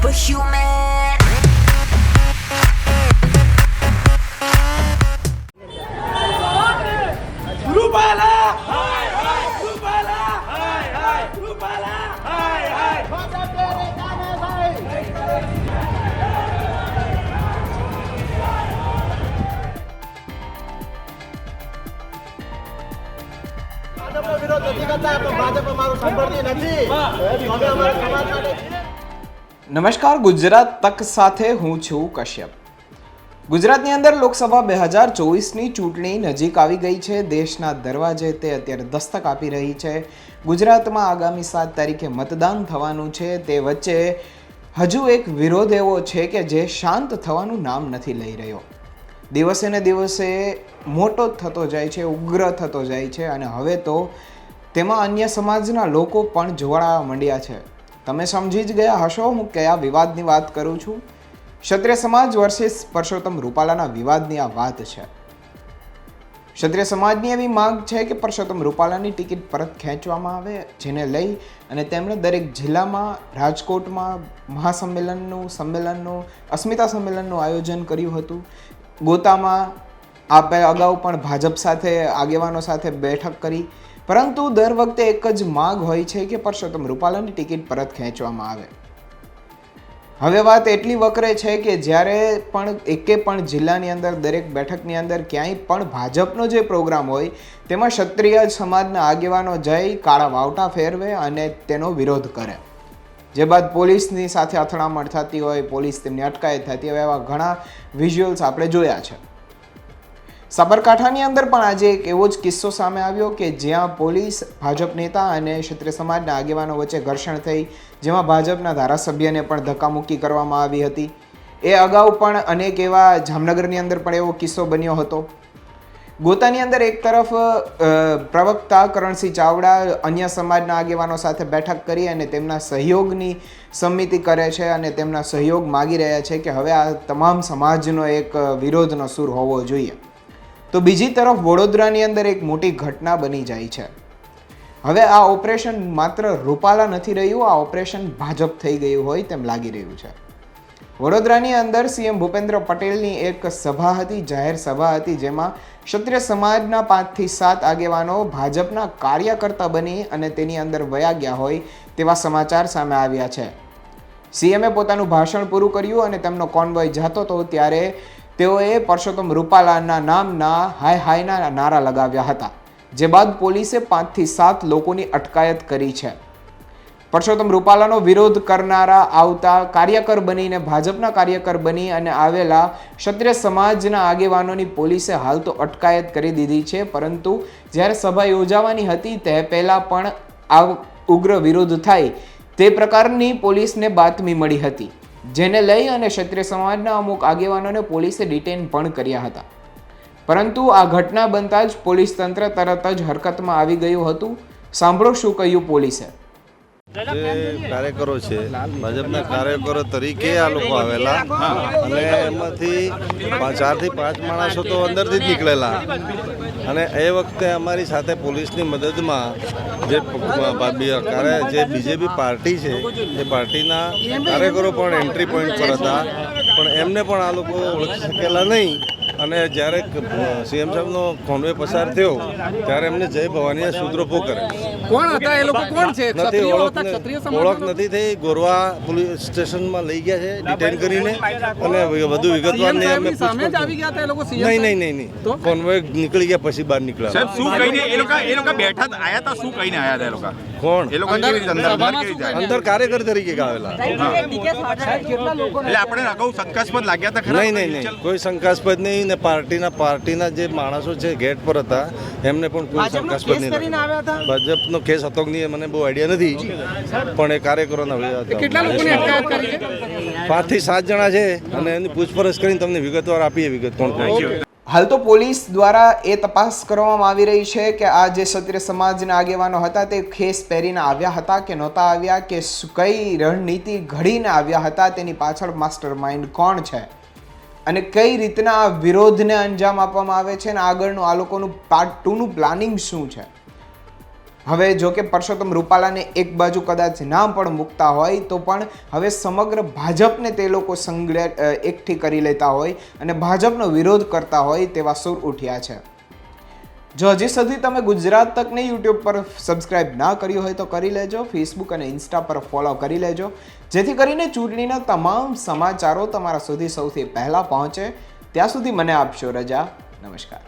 superhuman. Rupala હાય હાય રૂપાલા હાય હાય રૂપાલા હાય હાય ભાજપનો વિરોધ નથી કરતા પણ ભાજપ અમારું સાંભળતી નથી. અમે અમારા સમાજ માટે નમસ્કાર, ગુજરાત તક સાથે હું છું કશ્યપ. ગુજરાતની અંદર લોકસભા બે હજાર ચોવીસની ચૂંટણી નજીક આવી ગઈ છે. દેશના દરવાજે તે અત્યારે દસ્તક આપી રહી છે. ગુજરાતમાં આગામી સાત તારીખે મતદાન થવાનું છે. તે વચ્ચે હજુ એક વિરોધ એવો છે કે જે શાંત થવાનું નામ નથી લઈ રહ્યો. દિવસે ને દિવસે મોટો થતો જાય છે, ઉગ્ર થતો જાય છે અને હવે તો તેમાં અન્ય સમાજના લોકો પણ જોડાવા માંડ્યા છે. તમે સમજી જ ગયા હશો, હું કયા વિવાદની વાત કરું છું? ક્ષત્રિય સમાજ વર્સિસ પરસોત્તમ રૂપાલાના વિવાદની આ વાત છે. ક્ષત્રિય સમાજની એવી માંગ છે કે પરસોત્તમ રૂપાલાની ટિકિટ પરત ખેંચવામાં આવે, જેને લઈ અને તેમણે દરેક જિલ્લામાં, રાજકોટમાં મહાસંમેલનનું સંમેલનનું, અસ્મિતા સંમેલનનું આયોજન કર્યું હતું. ગોતામાં આપણે અગાઉ પણ ભાજપ સાથે આગેવાનો સાથે બેઠક કરી. પરંતુ દર વખતે એક જ માગ હોય છે કે પરસોત્તમ રૂપાલાની ટિકિટ પરત ખેંચવામાં આવે. હવે વાત એટલી વકરે છે કે જ્યારે પણ એકે પણ જિલ્લાની અંદર, દરેક બેઠકની અંદર ક્યાંય પણ ભાજપનો જે પ્રોગ્રામ હોય, તેમાં ક્ષત્રિય સમાજના આગેવાનો જઈ કાળા વાવટા ફેરવે અને તેનો વિરોધ કરે. જે બાદ પોલીસની સાથે અથડામણ થતી હોય, પોલીસ તેમની અટકાયત થતી હોય, એવા ઘણા વિઝ્યુઅલ્સ આપણે જોયા છે. સાબરકાંઠાની અંદર પણ આજે એક એવો જ કિસ્સો સામે આવ્યો કે જ્યાં પોલીસ, ભાજપ નેતા અને ક્ષત્રિય સમાજના આગેવાનો વચ્ચે ઘર્ષણ થઈ, જેમાં ભાજપના ધારાસભ્યને પણ ધક્કામુક્કી કરવામાં આવી હતી. એ અગાઉ પણ અનેક એવા જામનગરની અંદર પણ એવો કિસ્સો બન્યો હતો. ગોતાની અંદર એક તરફ પ્રવક્તા કરણસિંહ ચાવડા અન્ય સમાજના આગેવાનો સાથે બેઠક કરી અને તેમના સહયોગની સમિતિ કરે છે અને તેમના સહયોગ માગી રહ્યા છે કે હવે આ તમામ સમાજનો એક વિરોધનો સૂર હોવો જોઈએ. તો બીજી તરફ વડોદરાની અંદર એક મોટી ઘટના બની જાય છે. હવે આ ઓપરેશન માત્ર રૂપાલા નથી રહ્યું, આ ઓપરેશન ભાજપ થઈ ગયું હોય તેમ લાગી રહ્યું છે. વડોદરાની અંદર સીએમ ભૂપેન્દ્ર પટેલની એક સભા હતી, જાહેર સભા હતી, જેમાં ક્ષત્રિય સમાજના પાંચથી સાત આગેવાનો ભાજપના કાર્યકર્તા બની અને તેની અંદર વયા ગયા હોય તેવા સમાચાર સામે આવ્યા છે. સીએમએ પોતાનું ભાષણ પૂરું કર્યું અને તેમનો કોન્વોય જતો હતો ત્યારે તેઓએ પરસોત્તમ રૂપાલાના નામના હાય હાયના નારા લગાવ્યા હતા, જે બાદ પોલીસે પાંચથી સાત લોકોની અટકાયત કરી છે. પરસોત્તમ રૂપાલાનો વિરોધ કરનારા આવતા કાર્યકર બનીને ભાજપના કાર્યકર બની અને આવેલા ક્ષત્રિય સમાજના આગેવાનોની પોલીસે હાલ તો અટકાયત કરી દીધી છે, પરંતુ જ્યારે સભા યોજાવાની હતી તે પહેલાં પણ આ ઉગ્ર વિરોધ થાય તે પ્રકારની પોલીસને બાતમી મળી હતી. જેને લઈ અને ક્ષત્રિય સમાજના અમુક આગેવાનોને પોલીસે ડિટેન પણ કર્યા હતા. પરંતુ આ ઘટના બનતા જ પોલીસ તંત્ર તરત જ હરકતમાં આવી ગયું હતું. સાંભળો શું કહ્યું પોલીસે. જે કાર્યકરો છે ભાજપના કાર્યકરો તરીકે આ લોકો આવેલા. અને એમાંથી પા- ચારથી પાંચ માણસો તો અંદરથી જ નીકળેલા. અને એ વખતે અમારી સાથે પોલીસની મદદમાં જે જે બીજેપી પાર્ટી છે, એ પાર્ટીના કાર્યકરો પણ એન્ટ્રી પોઈન્ટ પર હતા. પણ એમને પણ આ લોકો ઓળખી શકેલા નહીં. અને જ્યારે સીએમ સાહેબનો કોન્વે પસાર થયો ત્યારે એમને જય ભવાનીએ સૂત્રોપો કરે કોણ હતા? એ લોકો કોણ છે? નથી ઓળખ હતા? ક્ષત્રિય ન- ઓળખ નથી થઈ. ગોરવા પોલીસ સ્ટેશનમાં લઈ ગયા છે ડિટેન કરીને. અને વધુ વિગતવાર નહીં અમે સામે જ આવી ગયા હતા એ લોકો સીએમ નહીં નહીં નહીં નહીં. કોન્વે નીકળી ગયા પછી બહાર નીકળ્યા સાહેબ શું કહીને એ લોકો એ લોકો બેઠા આયા હતા શું કહીને આયા હતા એ લોકો? કોણ? એ લોકો કેવી રીતે અંદર અંદર કેવી રીતે અંદર કાર્યકર તરીકે આવેલા. એટલે આપણે અગાઉ શંકાસ્પદ લાગ્યા હતા ખરા? નહીં નહીં નહીં. કોઈ શંકાસ્પદ નહીં ને પાર્ટીના પાર્ટીના જે માણસો છે ગેટ પર હતા એમને પણ કોઈ શંકાસ્પદ નહીં ભાજપનો કેસ હતો કે નહીં એ મને બહુ આઈડિયા નથી પણ એ કાર્યકરોના. કેટલા લોકોની અટકાયત કરી છે? પાંચ સાત જણા છે અને એની પૂછપરછ કરીને તમને વિગતવાર આપીએ વિગત કોણ કોણ છે. હાલ તો પોલીસ દ્વારા એ તપાસ કરવામાં આવી રહી છે કે આ જે ક્ષત્રિય સમાજના આગેવાનો હતા તે ખેસ પહેરીને આવ્યા હતા કે નહોતા આવ્યા કે કઈ રણનીતિ ઘડીને આવ્યા હતા, તેની પાછળ માસ્ટર માઇન્ડ કોણ છે? અને કઈ રીતના આ વિરોધને અંજામ આપવામાં આવે છે અને આગળનું, આ લોકોનું પાર્ટ ટુનું પ્લાનિંગ શું છે? હવે જો કે પરસોત્તમ રૂપાલાને એક બાજુ કદાચ ના પણ મૂકતા હોય, તો પણ હવે સમગ્ર ભાજપને તે લોકો સંગ્રહ એકઠી કરી લેતા હોય અને ભાજપનો વિરોધ કરતા હોય તેવા સુર ઉઠ્યા છે. જો હજી સુધી તમે ગુજરાત તકને યુટ્યુબ પર સબસ્ક્રાઇબ ના કર્યું હોય તો કરી લેજો, ફેસબુક અને ઇન્સ્ટા પર ફોલો કરી લેજો, જેથી કરીને ચૂંટણીના તમામ સમાચારો તમારા સુધી સૌથી પહેલાં પહોંચે. ત્યાં સુધી મને આપશો રજા. નમસ્કાર.